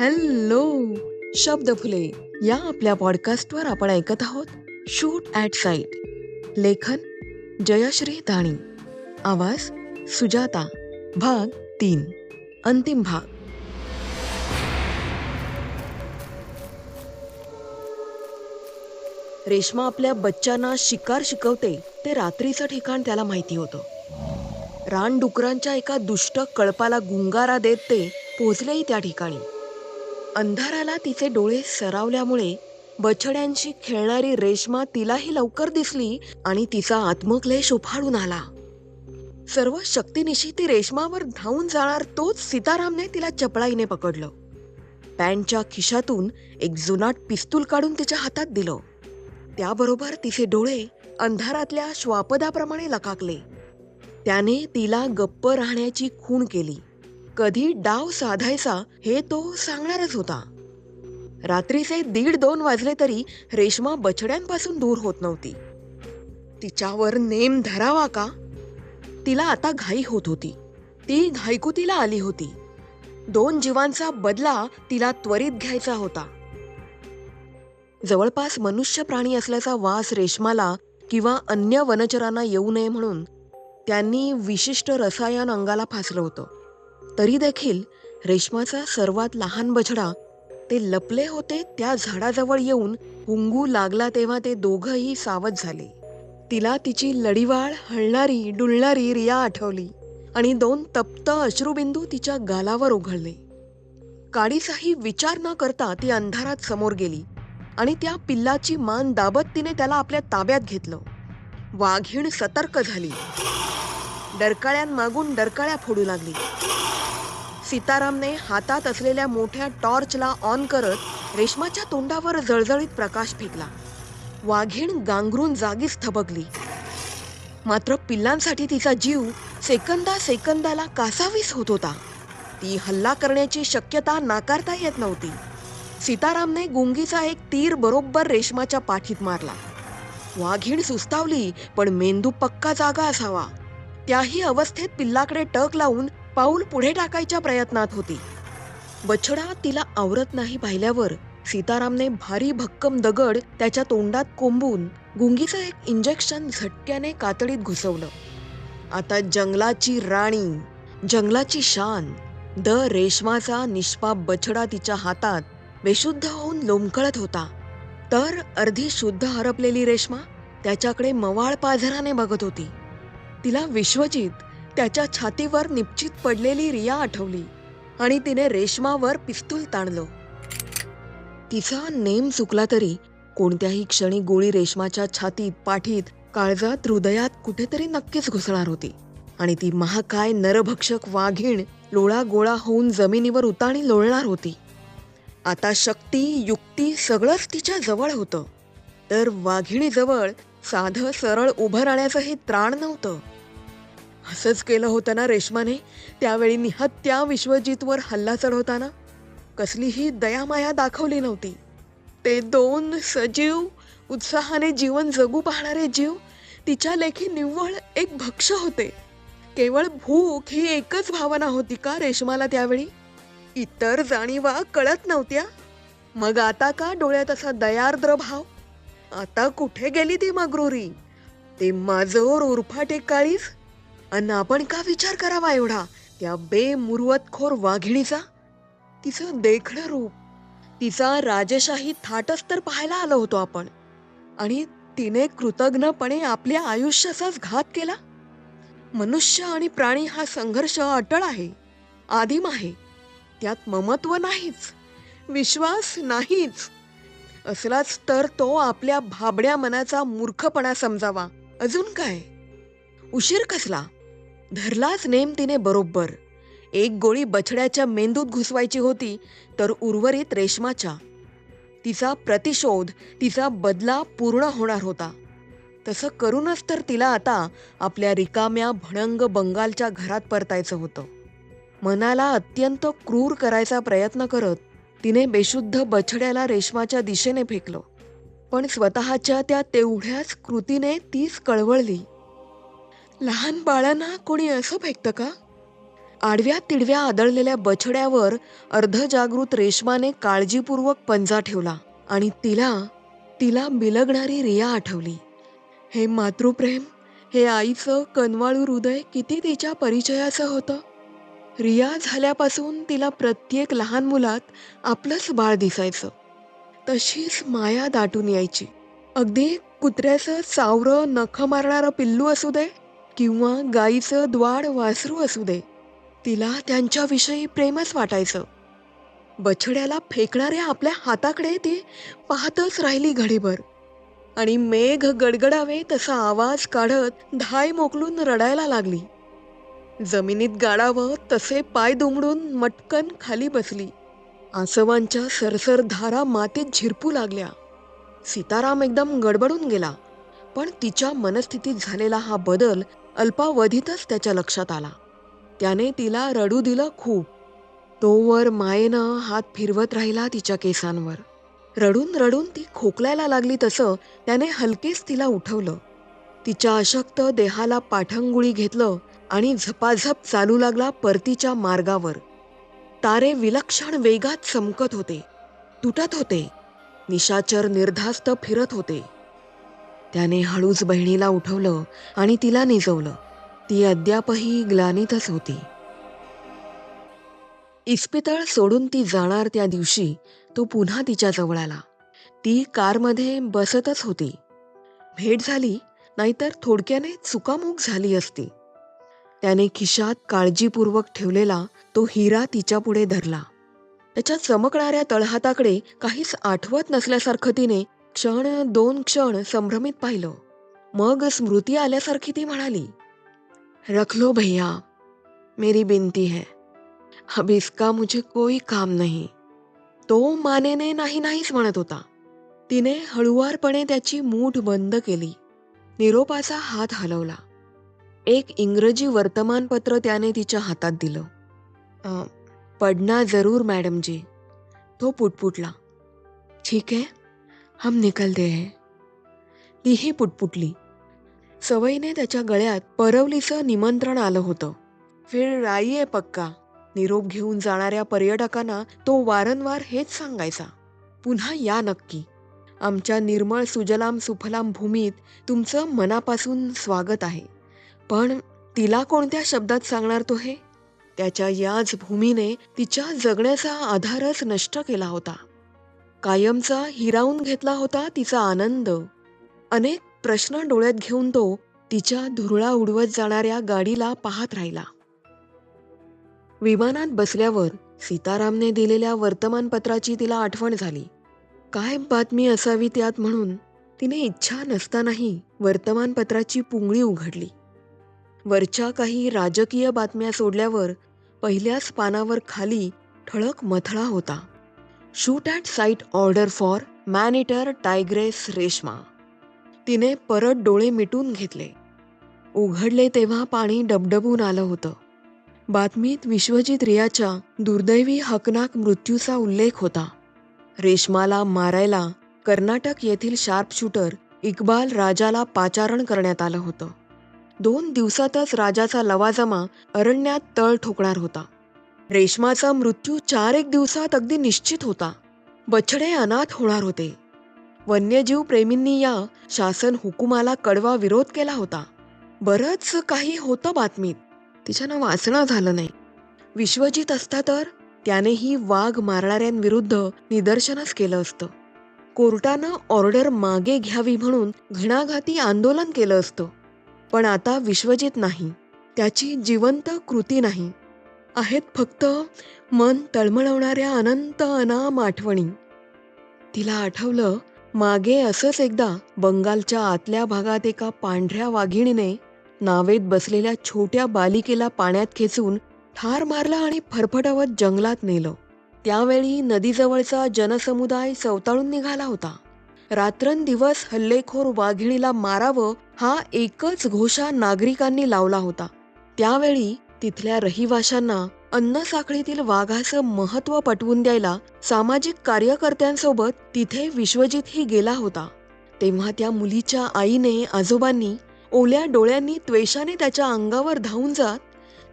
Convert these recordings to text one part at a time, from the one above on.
Hello शब्द फुले या आपल्या पॉडकास्टवर आपण ऐकत आहोत शूट ॲट साईट लेखन जयश्री धाणी आवाज सुजाता. भाग तीन. अंतिम भाग. रेश्मा आपल्या बच्चांना शिकार शिकवते ते रात्रीचं ठिकाण त्याला माहिती होतं. रानडुकरांच्या एका दुष्ट कळपाला गुंगारा देत ते पोचलेही त्या ठिकाणी. अंधाराला तिचे डोळे सरावल्यामुळे बछड्यांशी खेळणारी रेश्मा तिलाही लवकर दिसली आणि तिचा आत्मक्लेश उफाळून आला. सर्व शक्तीनिशी ती रेश्मावर धावून जाणार तोच सीतारामने तिला चपळाईने पकडलं. पॅन्टच्या खिशातून एक जुनाट पिस्तूल काढून तिच्या हातात दिलं. त्याबरोबर तिचे डोळे अंधारातल्या श्वापदाप्रमाणे लकाकले. त्याने तिला गप्प राहण्याची खूण केली. कधी डाव साधायचा हे तो सांगणारच होता. रात्रीचे दीड दोन वाजले तरी रेश्मा बछड्यांपासून दूर होत नव्हती. तिच्यावर नेम धरावा का? तिला आता घाई होत होती. ती घाईकुतीला आली होती. दोन जीवांचा बदला तिला त्वरित घ्यायचा होता. जवळपास मनुष्य प्राणी असल्याचा वास रेशमाला किंवा अन्य वनचरांना येऊ नये म्हणून त्यांनी विशिष्ट रसायन अंगाला फासलं होतं. तरी देखील रेशमाचा सर्वात लहान बछडा ते लपले होते त्या झाडाजवळ येऊन हुंगू लागला तेव्हा ते दोघंही सावध झाले. तिला तिची लढीवाळ हळणारी डुलणारी रिया आठवली आणि दोन तप्त अश्रुबिंदू तिच्या गालावर उघडले. काडीचाही विचार न करता ती अंधारात समोर गेली आणि त्या पिल्लाची मान दाबत तिने त्याला आपल्या ताब्यात घेतलं. वाघीण सतर्क झाली. डरकाळ्यांमागून डरकाळ्या फोडू लागली. सीतारामने हातात असलेल्या मोठ्या टॉर्चला ऑन करत रेशमाच्या तोंडावर जळजळीत प्रकाश फेकला. वाघीण गांगरून जागीच थबकली. मात्र पिल्लांसाठी तिचा जीव सेकंदा सेकंदाला कासावीस होत होता. ती हल्ला करण्याची शक्यता नाकारता येत नव्हती. सीतारामने गुंगीचा एक तीर बरोबर रेशमाच्या पाठीत मारला. वाघीण सुस्तावली पण मेंदू पक्का जागा असावा. त्याही अवस्थेत पिल्लाकडे टक लावून पाऊल पुढे टाकायच्या प्रयत्नात होती. बछडा तिला आवरत नाही पाहिल्यावर सीतारामने भारी भक्कम दगड त्याच्या तोंडात कोंबून गुंगीचं एक इंजेक्शन झटक्याने कातडीत घुसवलं. आता जंगलाची राणी जंगलाची शान द रेशमाचा निष्पाप बछडा तिच्या हातात बेशुद्ध होऊन लोंबकळत होता. तर अर्धी शुद्ध हरपलेली रेश्मा त्याच्याकडे मवाळ पाझराने बघत होती. तिला विश्वजित त्याच्या छातीवर निपचित पडलेली रिया आठवली आणि तिने रेशमावर पिस्तूल ताणलं. तिचा नेम चुकला तरी कोणत्याही क्षणी गोळी रेशमाच्या छातीत पाठीत काळजात हृदयात कुठेतरी नक्कीच घुसणार होती आणि ती महाकाय नरभक्षक वाघीण लोळा गोळा होऊन जमिनीवर उताणी लोळणार होती. आता शक्ती युक्ती सगळंच तिच्या जवळ होतं. तर वाघिणीजवळ साधं सरळ उभं राहण्याचं हे त्राण नव्हतं. असंच केलं होतं ना रेशमाने? त्यावेळी निहत्या विश्वजितवर हल्ला चढवताना कसलीही दयामाया दाखवली नव्हती. ते दोन सजीव उत्साहाने जीवन जगू पाहणारे जीव तिच्या लेखी निव्वळ एक भक्ष होते. केवळ भूक ही एकच भावना होती का रेशमाला त्यावेळी? इतर जाणीवा कळत नव्हत्या. मग आता का डोळ्यात असा दयार्द्र भाव? आता कुठे गेली ती मगरुरी? ते माझोर उरफाटे काळीच अन आपण का विचार करावा एवढा? त्या बेमुरवतखोर वाघिणीचा? तिचं देखणं रूप. तिचा राजशाही थाटच तर पाहायला आलो होतो आपण. आणि तिने कृतज्ञपणे आपल्या आयुष्याचाच घात केला? मनुष्य आणि प्राणी हा संघर्ष अटळ आहे आदिम आहे. त्यात ममत्व नाहीच विश्वास नाहीच. असलाच तर तो आपल्या भाबड्या मनाचा मूर्खपणा समजावा. अजून काय? उशीर कसला? धरलाच नेम तिने बरोबर. एक गोळी बछड्याच्या मेंदूत घुसवायची होती तर उर्वरित रेशमाच्या. तिचा प्रतिशोध तिचा बदला पूर्ण होणार होता. तसं करूनच तर तिला आता आपल्या रिकाम्या भणंग बंगालच्या घरात परतायचं होतं. मनाला अत्यंत क्रूर करायचा प्रयत्न करत तिने बेशुद्ध बछड्याला रेशमाच्या दिशेने फेकलं. पण स्वतःच्या त्या तेवढ्याच कृतीने तीच कळवळली. लहान बाळांना कोणी असं फेकतं का? आडव्या तिडव्या आदळलेल्या बछड्यावर अर्धजागृत रेशमाने काळजीपूर्वक पंजा ठेवला आणि तिला तिला बिलगणारी रिया आठवली. हे मातृप्रेम हे आईचं कनवाळू हृदय किती तिच्या परिचयाचं होतं रिया झाल्यापासून तिला प्रत्येक लहान मुलात आपलंच बाळ दिसायचं. तशीच माया दाटून यायची. अगदी कुत्र्याचं चावरं नख मारणारं पिल्लू असू दे किंवा गाईचं द्वाड वासरू असू दे तिला त्यांच्याविषयी प्रेमच वाटायचं. बछड्याला फेकणाऱ्या आपल्या हाताकडे ती पाहतच राहिली घडीभर. आणि मेघ गडगडावे तसा आवाज काढत धाय मोकलून रडायला लागली. जमिनीत गाडावं तसे पाय दुमडून मटकन खाली बसली. आसवांच्या सरसर धारा मातीत झिरपू लागल्या. सीताराम एकदम गडबडून गेला. पण तिच्या मनस्थितीत झालेला हा बदल अल्पावधीतच त्याच्या लक्षात आला. त्याने तिला रडू दिलं खूप. तोवर मायेनं हात फिरवत राहिला तिच्या केसांवर. रडून रडून ती खोकलायला लागली तसं त्याने हलकेच तिला उठवलं. तिच्या अशक्त देहाला पाठंगुळी घेतलं आणि झपाझप चालू लागला परतीच्या मार्गावर. तारे विलक्षण वेगात चमकत होते. तुटत होते. निशाचर निर्धास्त फिरत होते. त्याने हळूच बहिणीला उठवलं आणि तिला निजवलं. ती अद्यापही ग्लानीतच होती. इस्पितळ सोडून ती जाणार त्या दिवशी तो पुन्हा तिच्या जवळ आला. ती कारमध्ये बसतच होती. भेट झाली नाहीतर थोडक्याने चुकामुक झाली असती. त्याने खिशात काळजीपूर्वक ठेवलेला तो हिरा तिच्या पुढे धरला. त्याच्या चमकणाऱ्या तळहाताकडे काहीच आठवत नसल्यासारखं तिने क्षण दोन क्षण संभ्रमित पाहिलं. मग स्मृती आल्यासारखी ती म्हणाली रखलो भैया मेरी बिनती है. अब इसका मुझे कोई काम नाही. तो मानेने नाही नाहीच म्हणत होता. तिने हळुवारपणे त्याची मूठ बंद केली. निरोपाचा हात हलवला. एक इंग्रजी वर्तमानपत्र त्याने तिच्या हातात दिलं. पडना जरूर मॅडमजी. तो पुटपुटला. ठीक आहे हम निकलते है. तीही पुटपुटली. सवयीने त्याच्या गळ्यात परवलीचं निमंत्रण आलं होतं. फिर राईये पक्का. निरोप घेऊन जाणाऱ्या पर्यटकांना तो वारंवार हेच सांगायचा. पुन्हा या नक्की. आमच्या निर्मळ सुजलाम सुफलाम भूमीत तुमचं मनापासून स्वागत आहे. पण तिला कोणत्या शब्दात सांगणार तो हे? त्याच्या याच भूमीने तिच्या जगण्याचा आधारच नष्ट केला होता. कायमचा हिरावून घेतला होता तिचा आनंद. अनेक प्रश्न डोळ्यात घेऊन तो तिच्या धुरळा उडवत जाणाऱ्या गाडीला पाहत राहिला. विमानात बसल्यावर सीतारामने दिलेल्या वर्तमानपत्राची तिला आठवण झाली. काय बातमी असावी त्यात म्हणून तिने इच्छा नसतानाही वर्तमानपत्राची पुंगळी उघडली. वरच्या काही राजकीय बातम्या सोडल्यावर पहिल्याच पानावर खाली ठळक मथळा होता. Shoot at sight order for man eater tigress Reshma तिने परत डोळे मिटून घेतले. उघडले तेव्हा पाणी डबडबून आलं होतं. बातमीत विश्वजित रियाच्या दुर्दैवी हकनाक मृत्यूचा उल्लेख होता. रेशमाला मारायला कर्नाटक येथील शार्पशूटर इक्बाल राजाला पाचारण करण्यात आलं होतं. दोन दिवसातच राजाचा लवाजमा अरण्यात तळ ठोकणार होता. रेशमाचा मृत्यू चार एक दिवसात अगदी निश्चित होता. बछडे अनाथ होणार होते. वन्यजीव प्रेमींनी या शासन हुकुमाला कडवा विरोध केला होता. बरंच काही होतं बातमीत. तिच्यानं वाचणं झालं नाही. विश्वजित असता तर त्यानेही वाघ मारणाऱ्यांविरुद्ध निदर्शनच केलं असतं. कोर्टानं ऑर्डर मागे घ्यावी म्हणून घणाघाती आंदोलन केलं असतं. पण आता विश्वजित नाही. त्याची जिवंत कृती नाही. आहेत फक्त मन तळमळवणाऱ्या अनंत अनाम आठवणी. तिला आठवलं मागे असंच एकदा बंगालच्या आतल्या भागात एका पांढऱ्या वाघिणीने नावेत बसलेल्या छोट्या बालिकेला पाण्यात खेचून ठार मारला आणि फरफटवत जंगलात नेलं. त्यावेळी नदीजवळचा जनसमुदाय चवताळून निघाला होता. रात्रंदिवस हल्लेखोर वाघिणीला मारावं हा एकच घोषा नागरिकांनी लावला होता. त्यावेळी तिथल्या रहिवाशांना अन्न साखळीतील वाघाचं महत्त्व पटवून द्यायला सामाजिक कार्यकर्त्यांसोबत तिथे विश्वजितही गेला होता. तेव्हा त्या मुलीच्या आईने आजोबांनी ओल्या डोळ्यांनी त्वेषाने त्याच्या अंगावर धावून जात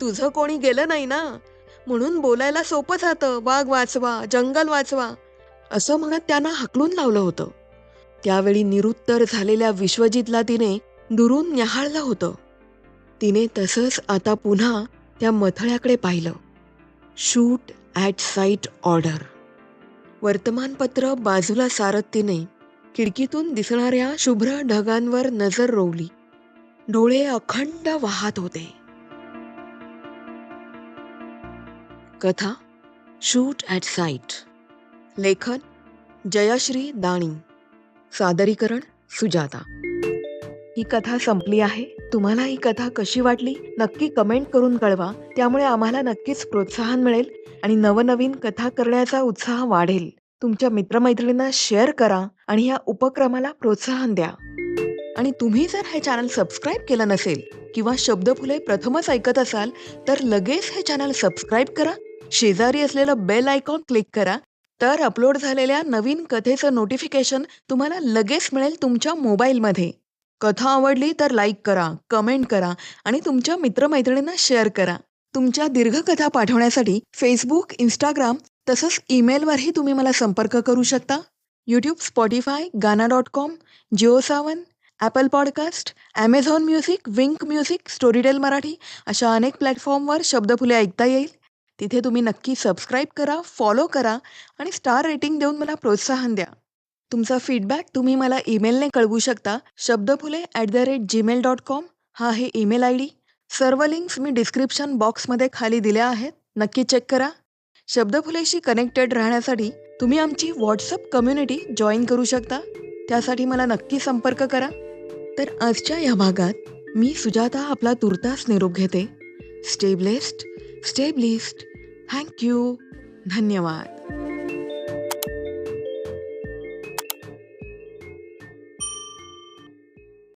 तुझं कोणी गेलं नाही ना? म्हणून बोलायला सोपं जातं. वाघ वाचवा जंगल वाचवा. असं म्हणत त्यांना हकलून लावलं होतं. त्यावेळी निरुत्तर झालेल्या विश्वजितला तिने दुरून न्याहाळलं होतं. तिने तसंच आता पुन्हा त्या मथळ्याकडे पाहिलं. Shoot at sight order. वर्तमानपत्र बाजूला सारत तिने खिडकीतून दिसणाऱ्या शुभ्र ढगांवर नजर रोवली. डोळे अखंड वाहत होते. कथा शूट ॲट साईट लेखन जयश्री दाणी. सादरीकरण सुजाता. ही कथा संपली आहे. तुम्हाला ही कथा कशी वाटली नक्की कमेंट करून कळवा. त्यामुळे आम्हाला नक्कीच प्रोत्साहन मिळेल आणि नवनवीन कथा करण्याचा उत्साह वाढेल. तुमच्या मित्रमैत्रिणींना शेअर करा आणि ह्या उपक्रमाला प्रोत्साहन द्या. आणि तुम्ही जर हे चॅनल सबस्क्राईब केलं नसेल किंवा शब्दफुले प्रथमच ऐकत असाल तर लगेच हे चॅनल सबस्क्राईब करा. शेजारी असलेलं बेल आयकॉन क्लिक करा. तर अपलोड झालेल्या नवीन कथेचं नोटिफिकेशन तुम्हाला लगेच मिळेल तुमच्या मोबाईलमध्ये. कथा आवडली तर लाईक करा कमेंट करा आणि तुमच्या मित्रमैत्रिणींना शेअर करा. तुमच्या दीर्घकथा पाठवण्यासाठी फेसबुक इंस्टाग्राम तसंच ईमेलवरही तुम्ही मला संपर्क करू शकता. YouTube Spotify Gaana dot com Jio Saavn Apple podcast Amazon music Wink music Storytel Marathi अशा अनेक प्लॅटफॉर्मवर शब्दफुले ऐकता येईल. तिथे तुम्ही नक्की सबस्क्राईब करा फॉलो करा आणि स्टार रेटिंग देऊन मला प्रोत्साहन द्या. तुमचा फीडबॅक तुम्ही मला ईमेलने कळवू शकता. Shabdphule at the rate Gmail dot com हा आहे ईमेल आय डी सर्व लिंक्स मी डिस्क्रिप्शन बॉक्समध्ये खाली दिल्या आहेत. नक्की चेक करा. शब्दफुलेशी कनेक्टेड राहण्यासाठी तुम्ही आमची व्हॉट्सअप कम्युनिटी जॉईन करू शकता. त्यासाठी मला नक्की संपर्क करा. तर आजच्या या भागात मी सुजाता आपला तुर्तास निरोप घेते. स्टेबलेस्ट स्टेबलिस्ट थँक्यू धन्यवाद.